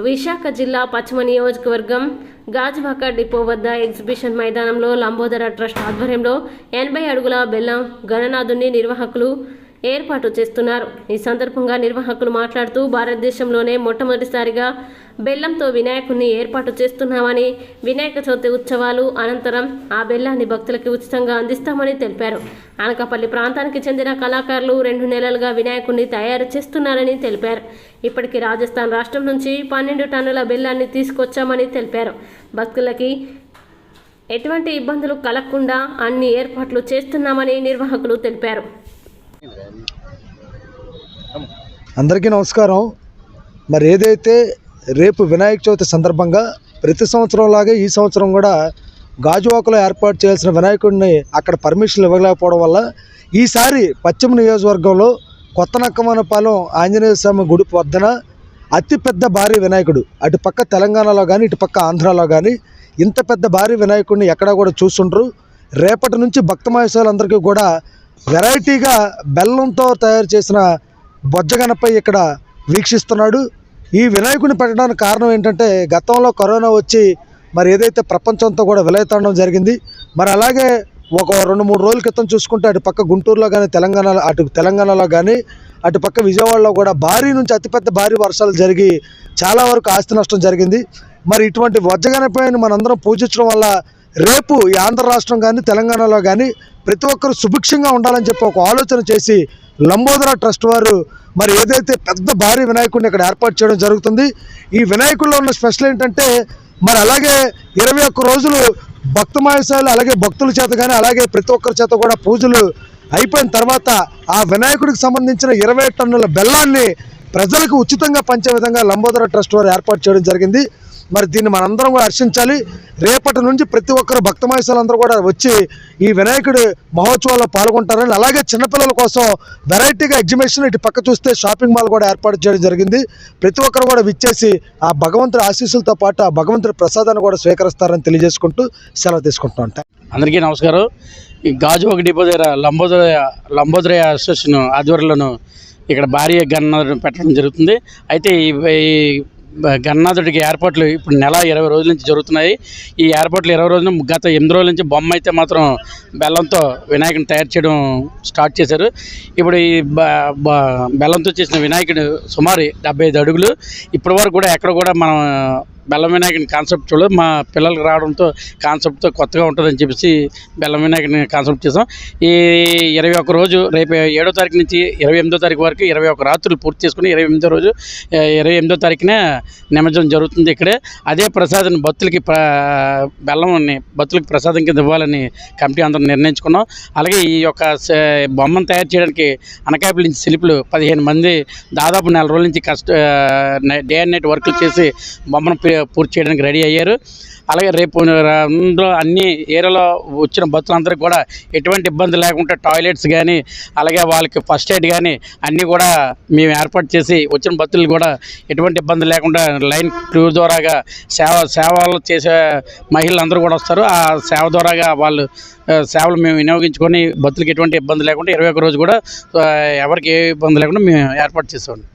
విశాఖ జిల్లా పశ్చిమ నియోజకవర్గం గాజువాక డిపో వద్ద ఎగ్జిబిషన్ మైదానంలో లంబోదర ట్రస్ట్ ఆధ్వర్యంలో ఎనభై అడుగుల బెల్లం గణనాథుని నిర్వాహకులు ఏర్పాటు చేస్తున్నారు. ఈ సందర్భంగా నిర్వాహకులు మాట్లాడుతూ భారతదేశంలోనే మొట్టమొదటిసారిగా బెల్లంతో వినాయకుడిని ఏర్పాటు చేస్తున్నామని వినాయక చవితి ఉత్సవాలు అనంతరం ఆ బెల్లాన్ని భక్తులకి ఉచితంగా అందిస్తామని తెలిపారు. అనకాపల్లి ప్రాంతానికి చెందిన కళాకారులు రెండు నెలలుగా వినాయకుడిని తయారు చేస్తున్నారని తెలిపారు. ఇప్పటికి రాజస్థాన్ రాష్ట్రం నుంచి పన్నెండు టన్నుల బెల్లాన్ని తీసుకొచ్చామని తెలిపారు. భక్తులకి ఎటువంటి ఇబ్బందులు కలగకుండా అన్ని ఏర్పాట్లు చేస్తున్నామని నిర్వాహకులు తెలిపారు. అందరికీ నమస్కారం. మరి ఏదైతే రేపు వినాయక చవితి సందర్భంగా ప్రతి సంవత్సరంలాగే ఈ సంవత్సరం కూడా గాజువాకలో ఏర్పాటు చేయాల్సిన వినాయకుడిని అక్కడ పర్మిషన్లు ఇవ్వలేకపోవడం వల్ల ఈసారి పశ్చిమ నియోజకవర్గంలో కొత్త నక్కమనపాలెం ఆంజనేయ స్వామి గుడి వద్దన అతిపెద్ద భారీ వినాయకుడు అటు పక్క తెలంగాణలో కానీ ఇటు పక్క ఆంధ్రాలో కానీ ఇంత పెద్ద భారీ వినాయకుడిని ఎక్కడా కూడా చూస్తుండ్రు రేపటి నుంచి భక్త మహేశ్వరులందరికీ కూడా వెరైటీగా బెల్లంతో తయారు చేసిన బొజ్జగనపై ఇక్కడ వీక్షిస్తున్నాడు. ఈ వినాయకుడిని పెట్టడానికి కారణం ఏంటంటే గతంలో కరోనా వచ్చి మరి ఏదైతే ప్రపంచంతో కూడా విలయతాండం జరిగింది మరి అలాగే ఒక రెండు మూడు రోజుల క్రితం చూసుకుంటే అటు పక్క గుంటూరులో కానీ తెలంగాణలో అటు తెలంగాణలో కానీ అటు పక్క విజయవాడలో కూడా భారీ నుంచి అతిపెద్ద భారీ వర్షాలు జరిగి చాలా వరకు ఆస్తి నష్టం జరిగింది. మరి ఇటువంటి వజ్రగణపైన మనందరం పూజించడం వల్ల రేపు ఈ ఆంధ్ర రాష్ట్రం కానీ తెలంగాణలో కానీ ప్రతి ఒక్కరు సుభిక్షంగా ఉండాలని చెప్పి ఒక ఆలోచన చేసి లంబోదర ట్రస్ట్ వారు మరి ఏదైతే పెద్ద భారీ వినాయకుడిని ఇక్కడ ఏర్పాటు చేయడం జరుగుతుంది ఈ వినాయకుల్లో ఉన్న స్పెషల్ ఏంటంటే మరి అలాగే ఇరవై ఒక్క రోజులు భక్త అలాగే భక్తుల చేత కానీ అలాగే ప్రతి ఒక్కరి చేత కూడా పూజలు అయిపోయిన తర్వాత ఆ వినాయకుడికి సంబంధించిన ఇరవై టన్నుల బెల్లాన్ని ప్రజలకు ఉచితంగా పంచే విధంగా లంబోదర ట్రస్ట్ వారు ఏర్పాటు చేయడం జరిగింది. మరి దీన్ని మనందరం కూడా హర్షించాలి. రేపటి నుంచి ప్రతి ఒక్కరు భక్తమాయసాలందరూ కూడా వచ్చి ఈ వినాయకుడి మహోత్సవాల్లో పాల్గొంటారని అలాగే చిన్నపిల్లల కోసం వెరైటీగా ఎగ్జిబిషన్ ఇటు పక్క చూస్తే షాపింగ్ మాల్ కూడా ఏర్పాటు చేయడం జరిగింది. ప్రతి ఒక్కరు కూడా విచ్చేసి ఆ భగవంతుడి ఆశీస్సులతో పాటు ఆ భగవంతుడి ప్రసాదాన్ని కూడా స్వీకరిస్తారని తెలియజేసుకుంటూ సెలవు తీసుకుంటూ ఉంటాను అందరికీ నమస్కారం. ఈ గాజు ఒక డిపో లంబోదర లంబోదరయ అసోసియేషన్ ఆధ్వర్యంలోను ఇక్కడ భారీ గణనాథుడు పెట్టడం జరుగుతుంది. అయితే ఈ ఈ ఏర్పాట్లు ఇప్పుడు నెల ఇరవై రోజుల నుంచి జరుగుతున్నాయి. ఈ ఏర్పాట్లు ఇరవై రోజులు గత ఎనిమిది రోజుల నుంచి బొమ్మ అయితే మాత్రం బెల్లంతో వినాయకుని తయారు చేయడం స్టార్ట్ చేశారు. ఇప్పుడు ఈ బ- బ- బెల్లంతో చేసిన వినాయకుడు సుమారు డెబ్బై ఐదు అడుగులు. ఇప్పటి వరకు కూడా ఎక్కడ కూడా మనం బెల్లం వినాయకుని కాన్సెప్ట్ చూడలేదు మా పిల్లలకు రావడంతో కాన్సెప్ట్తో కొత్తగా ఉంటుందని చెప్పేసి బెల్లం వినాయకుని కాన్సెప్ట్ చేసాం. ఈ ఇరవై ఒక్క రోజు రేపు ఏడో తారీఖు నుంచి ఇరవై ఎనిమిదో తారీఖు వరకు ఇరవై ఒక్క రాత్రులు పూర్తి చేసుకుని ఇరవై ఎనిమిదో రోజు ఇరవై ఎనిమిదో తారీఖున నిమజ్జనం జరుగుతుంది ఇక్కడే. అదే ప్రసాదం భక్తులకి బెల్లం బెల్లంని భక్తులకి ప్రసాదం కింద ఇవ్వాలని కమిటీ అందరం నిర్ణయించుకున్నాం. అలాగే ఈ యొక్క బొమ్మను తయారు చేయడానికి అనకాపల్లి నుంచి శిల్పులు పదిహేను మంది దాదాపు నెల రోజుల నుంచి కష్ట డే అండ్ నైట్ వర్కులు చేసి బొమ్మను పూర్తి చేయడానికి రెడీ అయ్యారు. అలాగే రేపు అందులో అన్ని ఏరియాలో వచ్చిన భక్తులందరికీ కూడా ఎటువంటి ఇబ్బంది లేకుండా టాయిలెట్స్ కానీ అలాగే వాళ్ళకి ఫస్ట్ ఎయిడ్ కానీ అన్నీ కూడా మేము ఏర్పాటు చేసి వచ్చిన భక్తులు కూడా ఎటువంటి ఇబ్బంది లేకుండా లైన్ క్రూ ద్వారాగా సేవ సేవలు చేసే మహిళలు కూడా వస్తారు. ఆ సేవ ద్వారాగా వాళ్ళు సేవలు మేము వినియోగించుకొని భక్తులకి ఎటువంటి ఇబ్బంది లేకుండా ఇరవై ఒక్క రోజు కూడా ఎవరికి ఏ ఇబ్బంది లేకుండా మేము ఏర్పాటు చేసేవాళ్ళం.